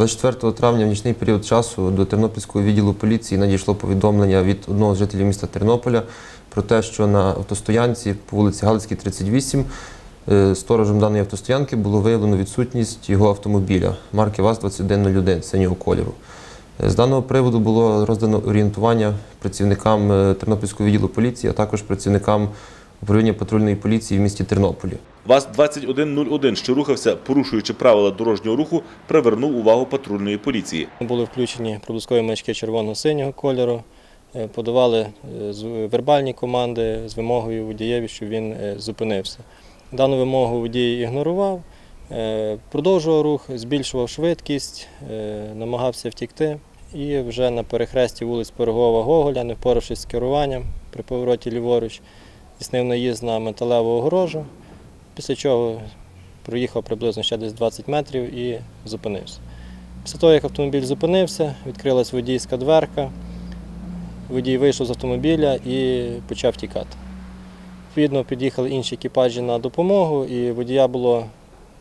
24 травня в нічний період часу до Тернопільського відділу поліції надійшло повідомлення від одного з жителів міста Тернополя про те, що на автостоянці по вулиці Галицькій, 38 е, сторожем даної автостоянки було виявлено відсутність його автомобіля марки ВАЗ-2101 синього кольору. Е, З даного приводу було роздано орієнтування працівникам е, Тернопільського відділу поліції, а також працівникам управління патрульної поліції в місті Тернополі. ВАЗ-2101, що рухався, порушуючи правила дорожнього руху, привернув увагу патрульної поліції. Були включені проблискові маячки червоно-синього кольору, е, подавали е, вербальні команди з вимогою водієві, щоб він е, зупинився. Дану вимогу водій ігнорував, продовжував рух, збільшував швидкість, намагався втікти. І вже на перехресті вулиць Пирогова Гоголя, не впоравшись з керуванням при повороті ліворуч, здійснив наїзд на металеву огорожу, після чого проїхав приблизно ще десь 20 метрів і зупинився. Після того, як автомобіль зупинився, відкрилась водійська дверка, водій вийшов з автомобіля і почав тікати. Відповідно, під'їхали інші екіпажі на допомогу, і водія було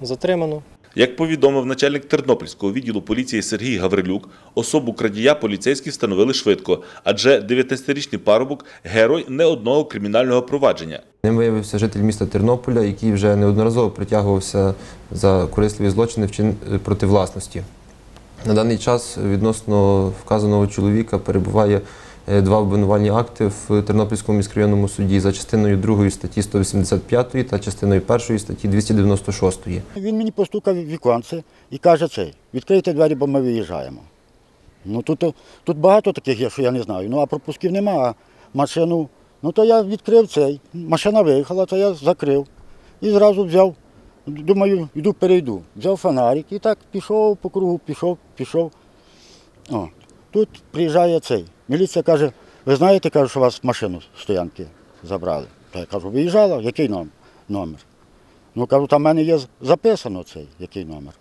затримано. Як повідомив начальник Тернопільського відділу поліції Сергій Гаврилюк, особу крадія поліцейські встановили швидко, адже 19-річний парубок – герой не одного кримінального провадження. Ним виявився житель міста Тернополя, який вже неодноразово притягувався за корисливі злочини проти власності. На даний час відносно вказаного чоловіка перебуває два обвинувальні акти в Тернопільському міськрайонному суді за частиною 2 статті 185 та частиною 1 статті 296. Він мені постукав в віконце і каже цей, відкрийте двері, бо ми виїжджаємо. Ну тут, тут багато таких є, що я не знаю. Ну а пропусків нема, а машину. Ну то я відкрив цей. Машина виїхала, то я закрив. І зразу взяв, думаю, йду перейду. Взяв фонарик і так пішов по кругу, пішов, пішов. О, тут приїжджає цей. Міліція каже, ви знаєте, каже, що вас машину з стоянки забрали. Та я кажу, виїжджала, який номер? Ну, кажу, там в мене є записано цей, який номер.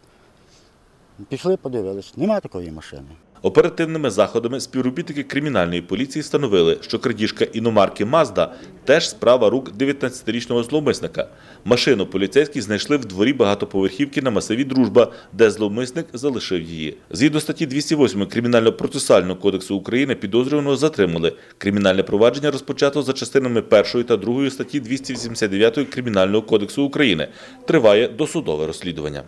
Пішли, подивились, нема такої машини. Оперативними заходами співробітники кримінальної поліції встановили, що крадіжка іномарки «Мазда» – теж справа рук 19-річного зловмисника. Машину поліцейські знайшли в дворі багатоповерхівки на масиві «Дружба», де зловмисник залишив її. Згідно статті 208 Кримінально-процесуального кодексу України підозрюваного затримали. Кримінальне провадження розпочато за частинами 1 та 2 статті 289 Кримінального кодексу України. Триває досудове розслідування.